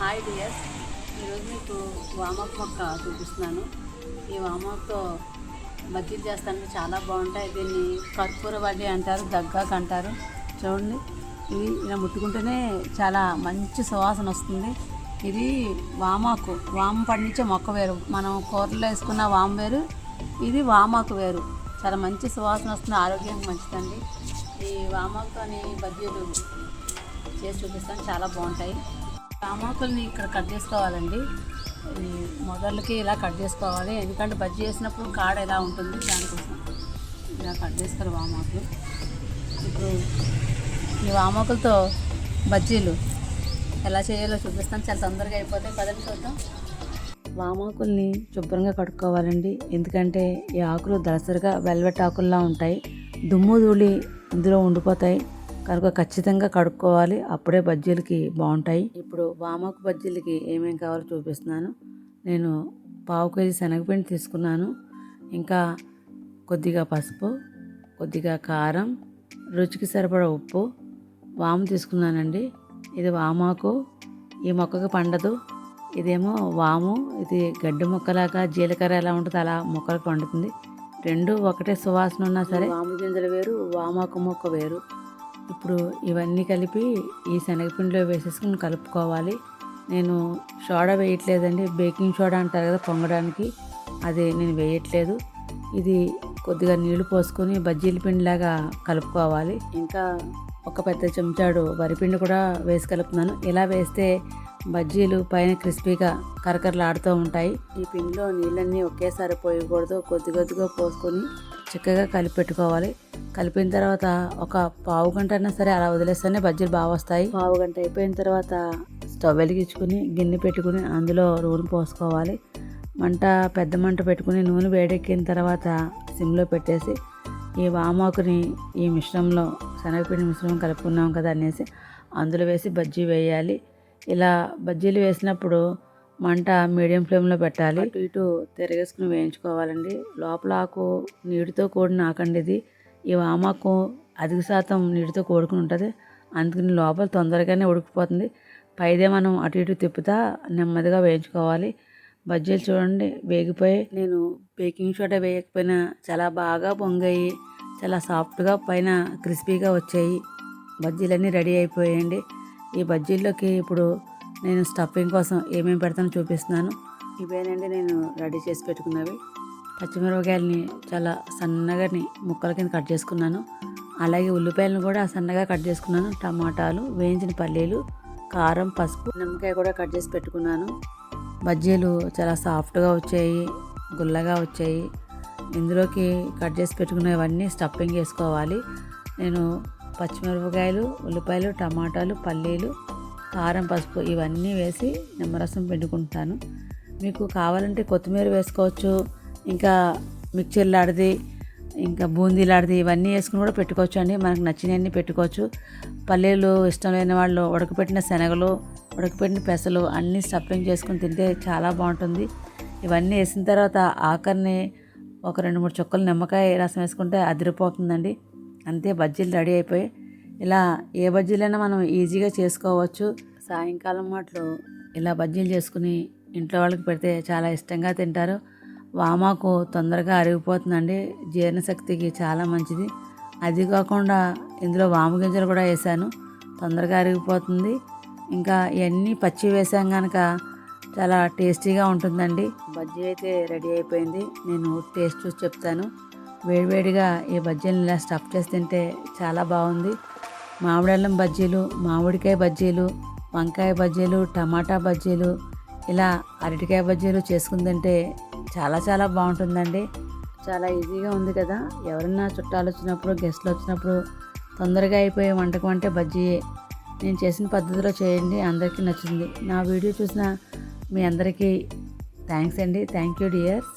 Hi dears. ఈరోజు మీకు వామక్ మొక్క చూపిస్తున్నాను. ఈ వామక్తో బజ్జీలు చేస్తానికి చాలా బాగుంటాయి. దీన్ని కర్పూర వడ్డీ అంటారు దగ్గాకు అంటారు. చూడండి. ఇది ఇలా ముట్టుకుంటేనే చాలా మంచి సువాసన వస్తుంది. ఇది వామాకు వామ పండించే మొక్క వేరు. మనం కూరలో వేసుకున్న వామ వేరు. ఇది వామాకు వేరు. చాలా మంచి సువాసన వస్తుంది. ఆరోగ్యానికి మంచిదండి. ఈ వామాకుతోని బజ్జీలు చేసి చూపిస్తాను. చాలా బాగుంటాయి. రామాకుల్ని ఇక్కడ కట్ చేసుకోవాలండి. మొదళ్ళకి ఇలా కట్ చేసుకోవాలి. ఎందుకంటే బజ్జీ చేసినప్పుడు కాడ ఎలా ఉంటుంది దానికోసం ఇలా కట్ చేసుకోరు వామాకులు. ఇప్పుడు ఈ వామాకులతో బజ్జీలు ఎలా చేయాలో చూపిస్తాను. చాలా తొందరగా అయిపోతాయి పదని చూద్దాం. వామాకుల్ని శుభ్రంగా కడుక్కోవాలండి. ఎందుకంటే ఈ ఆకులు దళసరిగా వెల్వెట్ ఆకుల్లా ఉంటాయి. దుమ్ము ధూళి ఇందులో ఉండిపోతాయి. కనుక ఖచ్చితంగా కడుక్కోవాలి. అప్పుడే బజ్జీలకి బాగుంటాయి. ఇప్పుడు వామాకు బజ్జీలకి ఏమేమి కావాలో చూపిస్తున్నాను. నేను పావు కేజీ శనగపిండి తీసుకున్నాను. ఇంకా కొద్దిగా పసుపు కొద్దిగా కారం రుచికి సరిపడా ఉప్పు వాము తీసుకున్నానండి. ఇది వామాకు ఈ మొక్కకి పండదు. ఇదేమో వాము ఇది గడ్డి మొక్కలాగా జీలకర్ర ఎలా ఉంటుందో అలా మొక్కలకు పండుతుంది. రెండు ఒకటే సువాసన ఉన్నా సరే వాము గింజలు వేరు వామాకు మొక్క వేరు. ఇప్పుడు ఇవన్నీ కలిపి ఈ శనగపిండిలో వేసేసుకుని కలుపుకోవాలి. నేను సోడా వేయట్లేదండి. బేకింగ్ సోడా అంటారు కదా పొంగడానికి అది నేను వేయట్లేదు. ఇది కొద్దిగా నీళ్ళు పోసుకొని బజ్జీల పిండిలాగా కలుపుకోవాలి. ఇంకా ఒక పెద్ద చెంచాడు వరిపిండి కూడా వేసి కలుపుతున్నాను. ఇలా వేస్తే బజ్జీలు పైన క్రిస్పీగా కరకరలాడుతూ ఉంటాయి. ఈ పిండిలో నీళ్ళన్నీ ఒకేసారి పోయకూడదు. కొద్ది కొద్దిగా పోసుకొని చక్కగా కలిపి పెట్టుకోవాలి కలిపిన తర్వాత ఒక పావు గంట అయినా సరే అలా వదిలేస్తేనే బజ్జీలు బాగా వస్తాయి. పావు గంట అయిపోయిన తర్వాత స్టవ్ వెలిగించుకుని గిన్నె పెట్టుకుని అందులో నూనె పోసుకోవాలి. మంట పెద్ద మంట పెట్టుకుని నూనె వేడెక్కిన తర్వాత సిమ్లో పెట్టేసి ఈ వామాకుని ఈ మిశ్రమంలో శనగపిండి మిశ్రమం కలుపుకున్నాం కదా అనేసి అందులో వేసి బజ్జీ వేయాలి. ఇలా బజ్జీలు వేసినప్పుడు మంట మీడియం ఫ్లేమ్లో పెట్టాలి. అటు ఇటు తిరగేసుకుని వేయించుకోవాలండి. లోపల ఆకు నీటితో కూడిన ఆకండి ఇది. ఈ వామాకు అధిక శాతం నీటితో కూడుకుని ఉంటుంది. అందుకని లోపల తొందరగానే ఉడికిపోతుంది. పైదే మనం అటు ఇటు తిప్పుతా నెమ్మదిగా వేయించుకోవాలి. బజ్జీలు చూడండి వేగిపోయి నేను బేకింగ్ సోడా వేయకపోయినా చాలా బాగా పొంగాయి. చాలా సాఫ్ట్గా పైన క్రిస్పీగా వచ్చాయి. బజ్జీలన్నీ రెడీ అయిపోయాయండి. ఈ బజ్జీల్లోకి ఇప్పుడు నేను స్టఫింగ్ కోసం ఏమేమి పెడతానో చూపిస్తున్నాను. ఇవేనండి నేను రెడీ చేసి పెట్టుకున్నవి. పచ్చిమిరపకాయలని చాలా సన్నగా ముక్కల కింద కట్ చేసుకున్నాను. అలాగే ఉల్లిపాయలను కూడా సన్నగా కట్ చేసుకున్నాను. టమాటాలు వేయించిన పల్లీలు కారం పసుపు నిమ్మకాయ కూడా కట్ చేసి పెట్టుకున్నాను. బజ్జీలు చాలా సాఫ్ట్గా వచ్చాయి గుల్లగా వచ్చాయి. ఇందులోకి కట్ చేసి పెట్టుకున్నవన్నీ స్టఫింగ్ వేసుకోవాలి నేను పచ్చిమిరపకాయలు ఉల్లిపాయలు టమాటాలు పల్లీలు కారం పసుపు ఇవన్నీ వేసి నిమ్మరసం పిండుకుంటాను. మీకు కావాలంటే కొత్తిమీర వేసుకోవచ్చు ఇంకా మిక్చర్ లాడిది ఇంకా బూందీ లాడిది ఇవన్నీ వేసుకుని కూడా పెట్టుకోవచ్చు అండి. మనకు నచ్చినవన్నీ పెట్టుకోవచ్చు. పల్లీలు ఇష్టం లేని వాళ్ళు ఉడకపెట్టిన శనగలు ఉడకపెట్టిన పెసలు అన్నీ స్టఫింగ్ చేసుకుని తింటే చాలా బాగుంటుంది. ఇవన్నీ వేసిన తర్వాత ఆఖరిని ఒక రెండు మూడు చుక్కలు నిమ్మకాయ రసం వేసుకుంటే అదిరిపోతుందండి. అంతే బజ్జీలు రెడీ అయిపోయి ఇలా ఏ బజ్జీలైనా మనం ఈజీగా చేసుకోవచ్చు. సాయంకాలం మాటలు ఇలా బజ్జీలు చేసుకుని ఇంట్లో వాళ్ళకి పెడితే చాలా ఇష్టంగా తింటారు. వామాకు తొందరగా అరిగిపోతుందండి. జీర్ణశక్తికి చాలా మంచిది. అది కాకుండా ఇందులో వాము గింజలు కూడా వేసాను. తొందరగా అరిగిపోతుంది. ఇంకా ఇవన్నీ పచ్చి వేసాం కనుక చాలా టేస్టీగా ఉంటుందండి. బజ్జీ అయితే రెడీ అయిపోయింది. నేను టేస్ట్ చూసి చెప్తాను. వేడివేడిగా ఈ బజ్జీలను ఇలా స్టఫ్ చేసి తింటే చాలా బాగుంది. మామిడల్లం బజ్జీలు మామిడికాయ బజ్జీలు వంకాయ బజ్జీలు టమాటా బజ్జీలు ఇలా అరటికాయ బజ్జీలు చేసుకుని తింటే చాలా చాలా బాగుంటుందండి. చాలా ఈజీగా ఉంది కదా. ఎవరన్నా చుట్టాలు వచ్చినప్పుడు గెస్ట్లు వచ్చినప్పుడు తొందరగా అయిపోయే వంటకం అంటే బజ్జీయే నేను చేసిన పద్ధతిలో చేయండి. అందరికీ నచ్చింది నా వీడియో చూసిన మీ అందరికీ థ్యాంక్స్ అండి. Thank you dears